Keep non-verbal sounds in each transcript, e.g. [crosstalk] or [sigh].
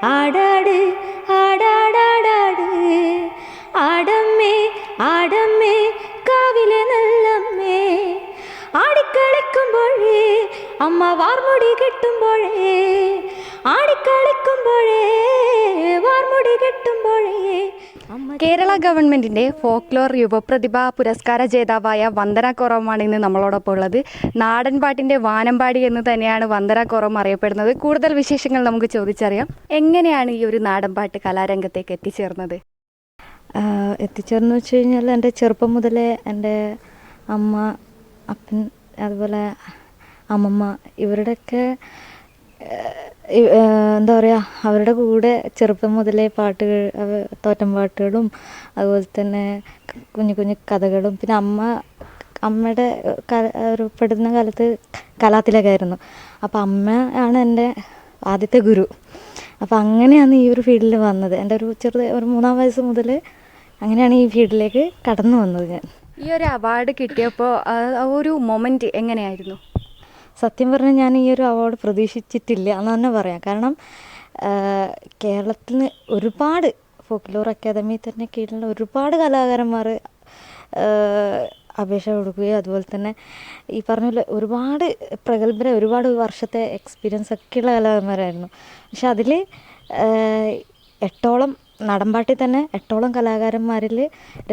ஆடாடு ஆடாடாடாடு. ஆடம்மே ஆடம்மே காவில நல்லம்மே. ஆடிக்களைக்கும் போழே அம்மா வார்முடி கெட்டும் போழே ஆடிக்களைக்கும் போழே வார்முடி கெட்டும் കേരള ഗവൺമെന്റിന്റെ ഫോക്ലോർ യുവപ്രതിഭാ പുരസ്കാര ജേതാവായ വന്ദന കുറമാണ് ഇന്ന് നമ്മളോടൊപ്പം ഉള്ളത്. നാടൻ പാട്ടിന്റെ വാനമ്പാടി എന്ന് തന്നെയാണ് വന്ദന കുറം അറിയപ്പെടുന്നത്. കൂടുതൽ വിശേഷങ്ങൾ നമുക്ക് ചോദിച്ചറിയാം. എങ്ങനെയാണ് ഈ ഒരു നാടൻപാട്ട് കലാരംഗത്തേക്ക് എത്തിച്ചേർന്നത്? എത്തിച്ചേർന്ന് വെച്ച് കഴിഞ്ഞാൽ എന്റെ ചെറുപ്പം മുതലേ എന്റെ അമ്മ അപ്പൻ അതുപോലെ അമ്മമ്മ ഇവരുടെയൊക്കെ എന്താ പറയുക അവരുടെ കൂടെ ചെറുപ്പം മുതലേ പാട്ടുകൾ തോറ്റം പാട്ടുകളും അതുപോലെ തന്നെ കുഞ്ഞു കുഞ്ഞു കഥകളും. പിന്നെ അമ്മ അമ്മയുടെ ഒരു പഠിക്കുന്ന കാലത്ത് കലാത്തിലകായിരുന്നു അപ്പോൾ അമ്മ ആണ് എന്റെ ആദ്യത്തെ ഗുരു. അപ്പോൾ അങ്ങനെയാണ് ഈ ഒരു ഫീൽഡിൽ വന്നത്. എന്റെ ഒരു ചെറുത് ഒരു മൂന്നാം വയസ്സ് മുതൽ അങ്ങനെയാണ് ഈ ഫീൽഡിലേക്ക് കടന്നു വന്നത് ഞാൻ. ഈ ഒരു അവാർഡ് കിട്ടിയപ്പോൾ ഒരു മൊമെന്റ് എങ്ങനെയായിരുന്നു? സത്യം പറഞ്ഞാൽ ഞാൻ ഈ ഒരു അവാർഡ് പ്രതീക്ഷിച്ചിട്ടില്ല എന്ന് തന്നെ പറയാം. കാരണം കേരളത്തിൽ നിന്ന് ഒരുപാട് ഫോക്ലോർ അക്കാദമി തന്നെ കീഴിലുള്ള ഒരുപാട് കലാകാരന്മാർ അപേക്ഷ കൊടുക്കുകയും അതുപോലെ തന്നെ ഈ പറഞ്ഞ പോലെ ഒരുപാട് പ്രഗത്ഭരെ ഒരുപാട് വർഷത്തെ എക്സ്പീരിയൻസ് ഒക്കെയുള്ള കലാകാരന്മാരായിരുന്നു. പക്ഷെ അതിൽ എട്ടോളം നടമ്പാട്ടിൽ തന്നെ എട്ടോളം കലാകാരന്മാരിൽ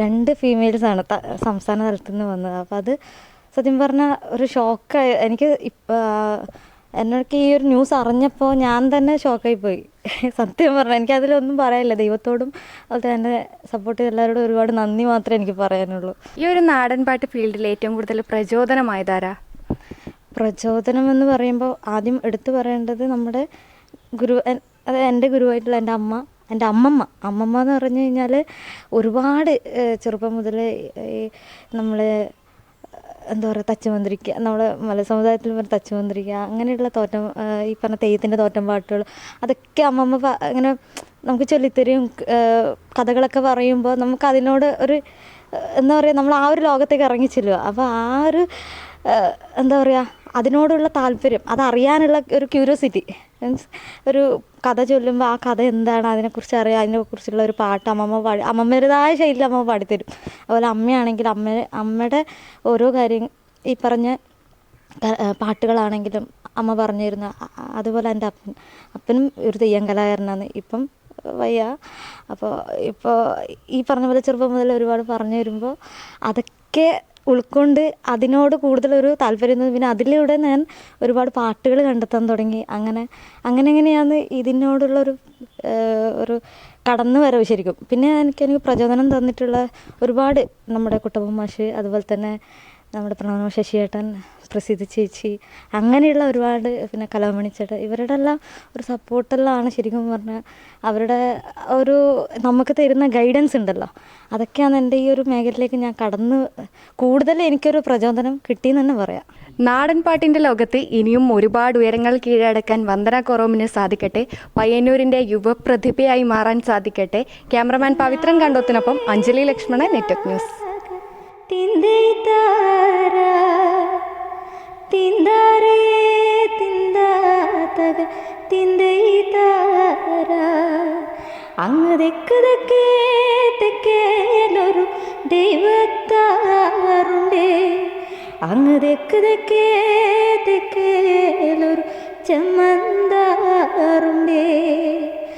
രണ്ട് ഫീമെയിൽസാണ് സംസ്ഥാന തലത്തിൽ നിന്ന് വന്നത്. അപ്പോൾ അത് സത്യം പറഞ്ഞാൽ ഒരു ഷോക്കായി. എനിക്ക് ഇപ്പം എന്നൊക്കെ ഈ ഒരു ന്യൂസ് അറിഞ്ഞപ്പോൾ ഞാൻ തന്നെ ഷോക്കായി പോയി. [laughs] സത്യം പറഞ്ഞാൽ എനിക്ക് അതിലൊന്നും പറയാനില്ല. ദൈവത്തോടും അതുപോലെ എന്റെ സപ്പോർട്ട് ചെയ്ത എല്ലാവരോടും ഒരുപാട് നന്ദി മാത്രമേ എനിക്ക് പറയാനുള്ളൂ. ഈ ഒരു നാടൻ പാട്ട് ഫീൽഡിൽ ഏറ്റവും കൂടുതൽ പ്രചോദനമായതാരാ? പ്രചോദനം എന്ന് പറയുമ്പോൾ ആദ്യം എടുത്തു പറയേണ്ടത് നമ്മുടെ ഗുരു അത് എന്റെ ഗുരുവായിട്ടുള്ള എന്റെ അമ്മ എന്റെ അമ്മമ്മ. അമ്മമ്മ എന്ന് പറഞ്ഞു കഴിഞ്ഞാൽ ഒരുപാട് ചെറുപ്പം മുതൽ ഈ നമ്മൾ എന്താ പറയുക തച്ചുമന്ത്രിക്ക നമ്മുടെ മല സമുദായത്തിൽ പറഞ്ഞ തച്ചുമന്ത്രിക്ക അങ്ങനെയുള്ള തോറ്റം ഈ പറഞ്ഞ തെയ്യത്തിന്റെ തോറ്റം പാട്ടുകൾ അതൊക്കെ അമ്മമ്മ ഇങ്ങനെ നമുക്ക് ചൊല്ലിത്തരും കഥകളൊക്കെ പറയുമ്പോൾ നമുക്ക് അതിനോട് ഒരു എന്താ പറയുക നമ്മൾ ആ ഒരു ലോകത്തേക്ക് ഇറങ്ങി ചെല്ലുക. അപ്പോൾ ആ ഒരു എന്താ പറയുക അതിനോടുള്ള താല്പര്യം അതറിയാനുള്ള ഒരു ക്യൂരിയോസിറ്റി. മീൻസ് ഒരു കഥ ചൊല്ലുമ്പോൾ ആ കഥ എന്താണ്? അതിനെക്കുറിച്ച് അറിയാം അതിനെക്കുറിച്ചുള്ള ഒരു പാട്ട് അമ്മമ്മ പാടി അമ്മമ്മരുതായ ശൈലിയിൽ അമ്മ പാടിത്തരും. അതുപോലെ അമ്മയാണെങ്കിൽ അമ്മ അമ്മയുടെ ഓരോ കാര്യം ഈ പറഞ്ഞ പാട്ടുകളാണെങ്കിലും അമ്മ പറഞ്ഞു തരുന്ന അതുപോലെ എന്റെ അപ്പൻ അപ്പനും ഒരു തെയ്യം കലാകാരനാണ്. ഇപ്പം വയ്യ. അപ്പോൾ ഇപ്പോൾ ഈ പറഞ്ഞ പോലെ ചെറുപ്പം മുതൽ ഒരുപാട് പറഞ്ഞു വരുമ്പോൾ അതൊക്കെ ഉൾക്കൊണ്ട് അതിനോട് കൂടുതലൊരു താല്പര്യം തോന്നി. പിന്നെ അതിലൂടെ ഞാൻ ഒരുപാട് പാട്ടുകൾ കണ്ടെത്താൻ തുടങ്ങി. അങ്ങനെ അങ്ങനെ എങ്ങനെയാണ് ഇതിനോടുള്ളൊരു ഒരു കടന്നു വരവ് ശരിക്കും. പിന്നെ എനിക്ക് എനിക്ക് പ്രചോദനം തന്നിട്ടുള്ള ഒരുപാട് നമ്മുടെ കുട്ടപ്പൻ മാഷ് അതുപോലെ തന്നെ നമ്മുടെ പ്രണവ ശശിയേട്ടൻ പ്രസിദ്ധ ചേച്ചി അങ്ങനെയുള്ള ഒരുപാട് പിന്നെ കലാമണി ചേട്ടൻ ഇവരുടെ എല്ലാം ഒരു സപ്പോർട്ടെല്ലാമാണ് ശരിക്കും പറഞ്ഞാൽ അവരുടെ ഒരു നമുക്ക് തരുന്ന ഗൈഡൻസ് ഉണ്ടല്ലോ. അതൊക്കെയാണ് എന്റെ ഈ ഒരു മേഖലയിലേക്ക് ഞാൻ കടന്ന് കൂടുതൽ എനിക്കൊരു പ്രചോദനം കിട്ടിയെന്ന് തന്നെ പറയാം. നാടൻ പാട്ടിന്റെ ലോകത്ത് ഇനിയും ഒരുപാട് ഉയരങ്ങൾ കീഴടക്കാൻ വന്ദന കൊറോമിന് സാധിക്കട്ടെ പയ്യന്നൂരിന്റെ യുവപ്രതിഭയായി മാറാൻ സാധിക്കട്ടെ. ക്യാമറമാൻ പവിത്രൻ കണ്ടോത്തിനൊപ്പം അഞ്ജലി ലക്ഷ്മണൻ നെറ്റ്വർക്ക് ന്യൂസ്. തിന്തൈ താര തിന്താരേ തിന്താതക തിന്തൈ താര. അങ്ങ് തെക്ക് തെക്കേ തെക്കേലൊരു ദൈവത്താറുണ്ടേ. അങ്ങ് തെക്ക് തെക്കേ തെക്കേലൊരു ചെമ്മന്താറുണ്ട്.